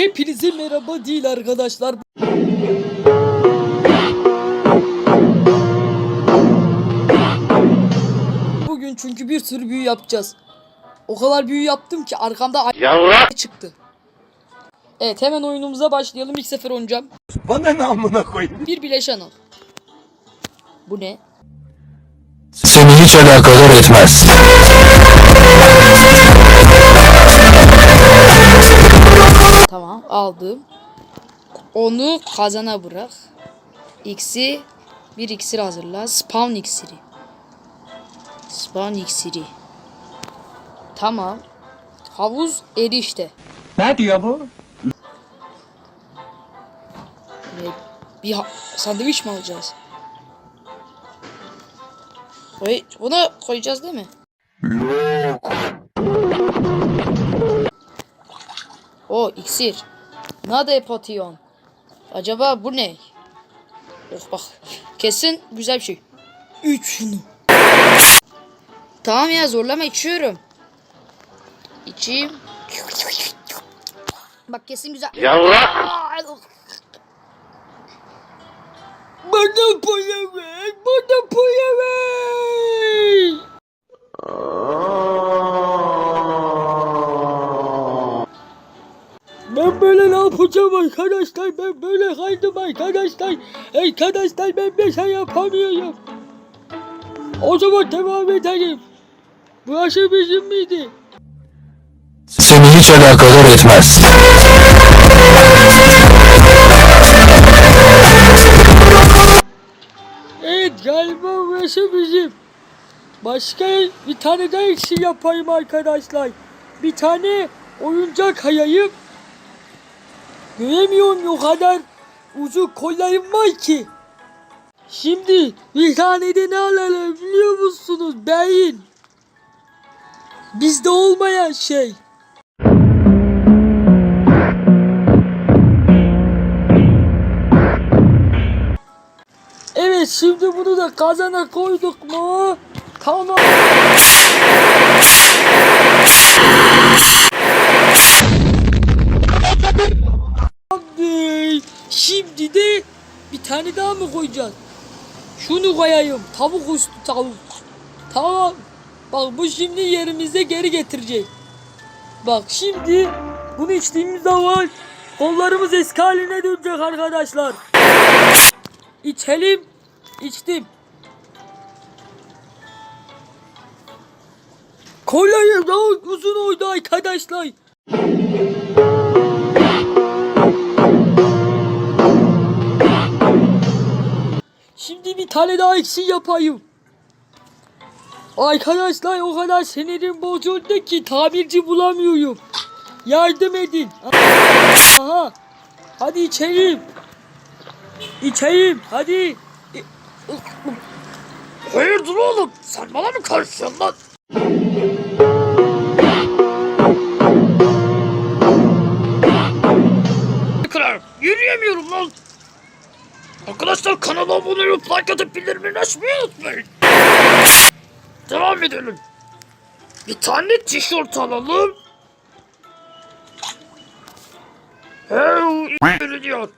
Hepinize merhaba değil arkadaşlar. Bugün çünkü bir sürü büyü yapacağız. O kadar büyü yaptım ki arkamda ay- Yavrak. çıktı. Evet hemen oyunumuza başlayalım. İlk sefer oynayacağım. Bana ne amına koyayım? Bir bileşen al. Bu ne? Seni hiç alakadar etmez. Aldım. Onu kazana bırak. X'i bir iksir hazırla. Spawn iksiri. Spawn iksiri. Tamam. Havuz erişte. Ne diyor bu? Bir sandviç mi alacağız? Koy, bunu koyacağız değil mi? O iksir. Nade potion. Acaba bu ne? Oh bak. Kesin güzel bir şey. İç şunu. Tamam ya zorlama içiyorum. İçeyim. Bak kesin güzel. Yavrak. Bana para ver. Bana para ver. Yapacağım arkadaşlar? Ben böyle kaydım arkadaşlar. Arkadaşlar ben bir şey yapamıyorum. O zaman devam edelim. Burası bizim miydi? Seni hiç alakadar etmez. Evet galiba burası bizim. Başka bir tane daha eksik yapayım arkadaşlar. Bir tane oyuncak hayayım. Göremiyorum o kadar uzun kollarım var ki. Şimdi bir tane de ne alalım biliyor musunuz? Beyin. Bizde olmayan şey. Evet şimdi bunu da kazana koyduk mu? Tamam. Tamamdır. Şimdi de bir tane daha mı koyacağız? Şunu koyayım. Tavuk üstü tavuk. Tamam. Bak bu şimdi yerimize geri getirecek. Bak şimdi bunu içtiğimiz zaman kollarımız eski haline dönecek arkadaşlar. İçelim. İçtim. Kolayım daha uzun oydu arkadaşlar. Şimdi bir tane daha eksik yapayım. Arkadaşlar o kadar sinirim bozuldu ki tamirci bulamıyorum. Yardım edin. Aha. Hadi içelim. İçeyim hadi. Hayırdır oğlum? Sen bana mı karışıyorsun lan? Arkadaşlar kanala abone olup like atıp bildirimleri açmayı unutmayın. Devam edelim. Bir tane tişört alalım. Hey, görünüyor.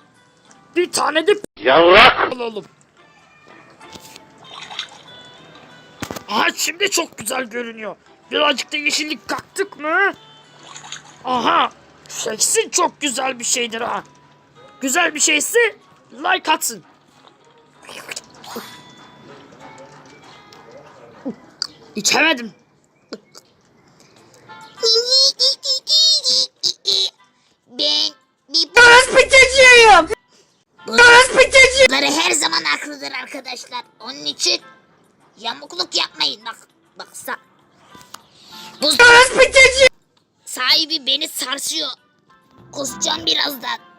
Bir tane de Yavrak. alalım. Aha şimdi çok güzel görünüyor. Birazcık da yeşillik kattık mı? Aha. Kesin çok güzel bir şeydir ha. Güzel bir şeyse like atsın. İçemedim. Ben bir Orospu çocuğuyum. Orospu çocuğu. her zaman haklıdır arkadaşlar. Onun için yamukluk yapmayın. Bak baksa. Bu çocuğu. Sahibi beni sarsıyor. Kusacağım birazdan.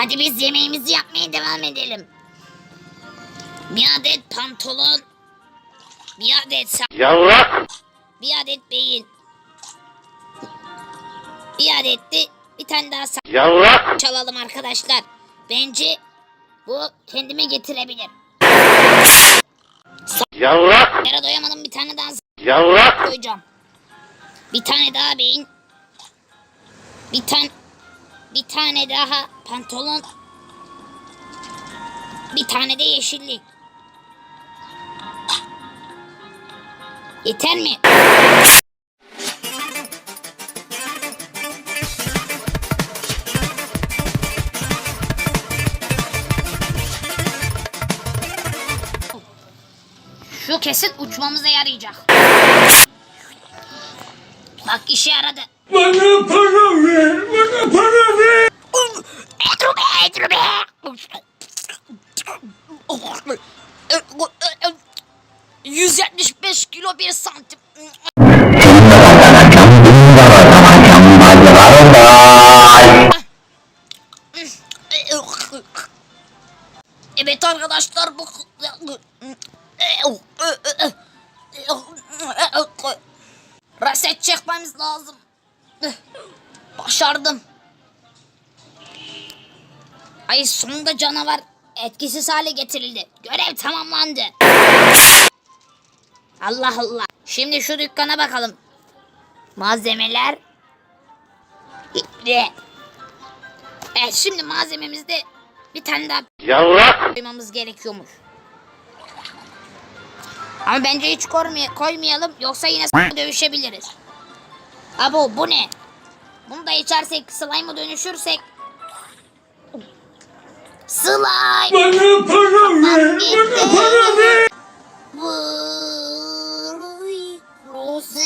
Hadi biz yemeğimizi yapmaya devam edelim. Bir adet pantolon. Bir adet sa- Yavrak. bir adet beyin. Bir adet de bir tane daha sa- Yavrak. çalalım arkadaşlar. Bence bu kendime getirebilir. Yavrak. Yara doyamadım bir tane daha Yavrak. koyacağım. Bir tane daha beyin. Bir tane Bir tane daha pantolon. Bir tane de yeşillik. Yeter mi? Şu kesin uçmamıza yarayacak. Bak işe yaradı. Bana para ver, bana para ver. Edrube, edrube. 175 kilo bir santim. Evet arkadaşlar bu reset çekmemiz lazım. Başardım. Ay sonunda canavar etkisiz hale getirildi. Görev tamamlandı. Allah Allah. Şimdi şu dükkana bakalım. Malzemeler. Ve Evet şimdi malzememizde bir tane daha Yavrak. koymamız gerekiyormuş. Ama bence hiç kormay- koymayalım yoksa yine dövüşebiliriz. Abo bu ne? Bunu da içersek slime'a dönüşürsek Slime! Bana para ver, bana para ver. Vay, Rose.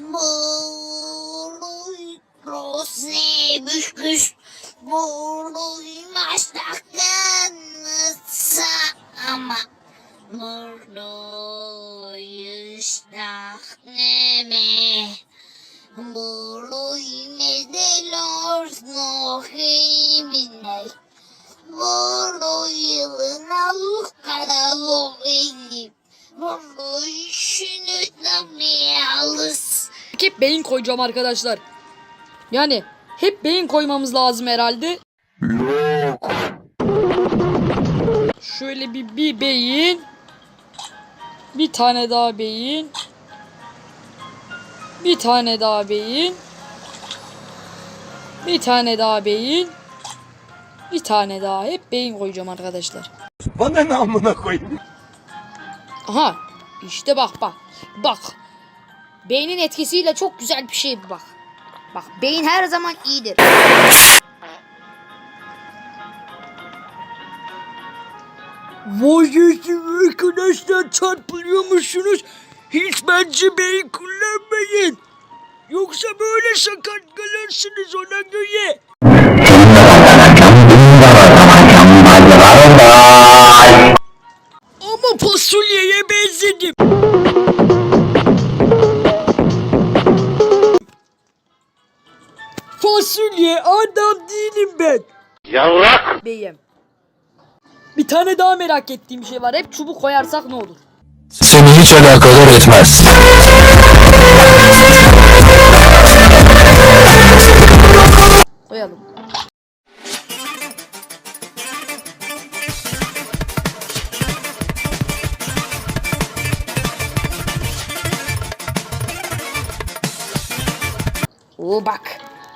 Vay, Rose büyük. Vay, medelos no hemine. Vay, yılına karalı Vay, şunu da meyalız. Hep beyin koyacağım arkadaşlar. Yani hep beyin koymamız lazım herhalde. Yok. Şöyle bir, bir beyin. Bir tane daha beyin. Bir tane daha beyin. Bir tane daha beyin. Bir tane daha. Hep beyin koyacağım arkadaşlar. Bana ne amına koyayım? Aha. işte bak bak. Bak. Beynin etkisiyle çok güzel bir şey bu bak. Bak beyin her zaman iyidir. Vazgeçtim arkadaşlar çarpılıyormuşsunuz. Hiç bence beyin kullanmayın. Yoksa böyle sakat kalırsınız ona göre. Ama fasulyeye benzedim. Fasulye adam değilim ben. Yavrak. Beyim. Bir tane daha merak ettiğim şey var. Hep çubuk koyarsak ne olur? Seni hiç alakadar etmez. Koyalım. Oo bak.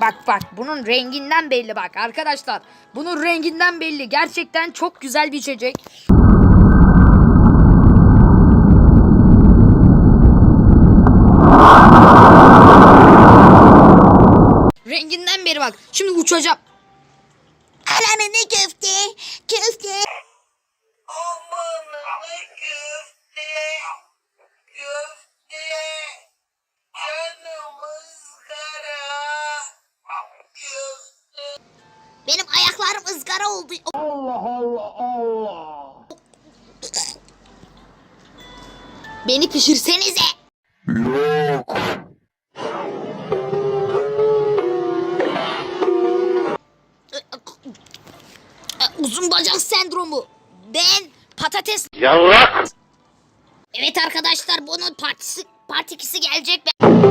Bak bak bunun renginden belli bak arkadaşlar. Bunun renginden belli. Gerçekten çok güzel bir içecek. Renginden beri bak. Şimdi uçacağım. Ananı ne köfte? Köfte. Amanını köfte, köfte, canımız kara, köfte. Benim ayaklarım ızgara oldu. Allah Allah Allah. Beni pişirsenize. Yavrak. Evet arkadaşlar bunun partisi part ikisi gelecek. Ben...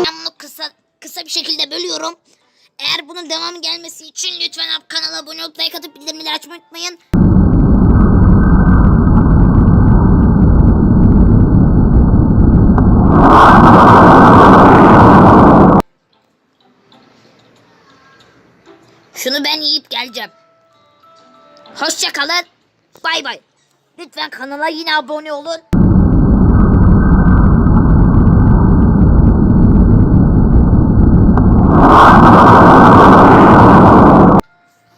Bunu kısa kısa bir şekilde bölüyorum. Eğer bunun devamı gelmesi için lütfen kanala abone olup like atıp bildirimleri açmayı unutmayın. Şunu ben yiyip geleceğim. Hoşça kalın. Bay bay. Lütfen kanala yine abone olun.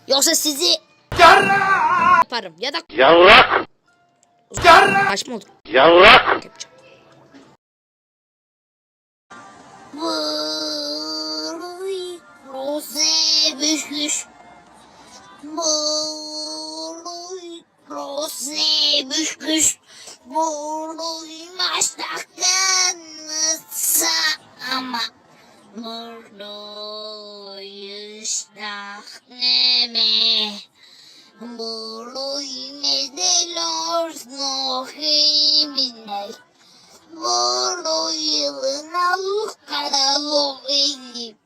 Yoksa sizi yaparım ya da yavrak. Açma olur. Yavrak. Yapacağım. Vay, iştah neme. Vay, medelors no himiney. Volo yılına kara voli.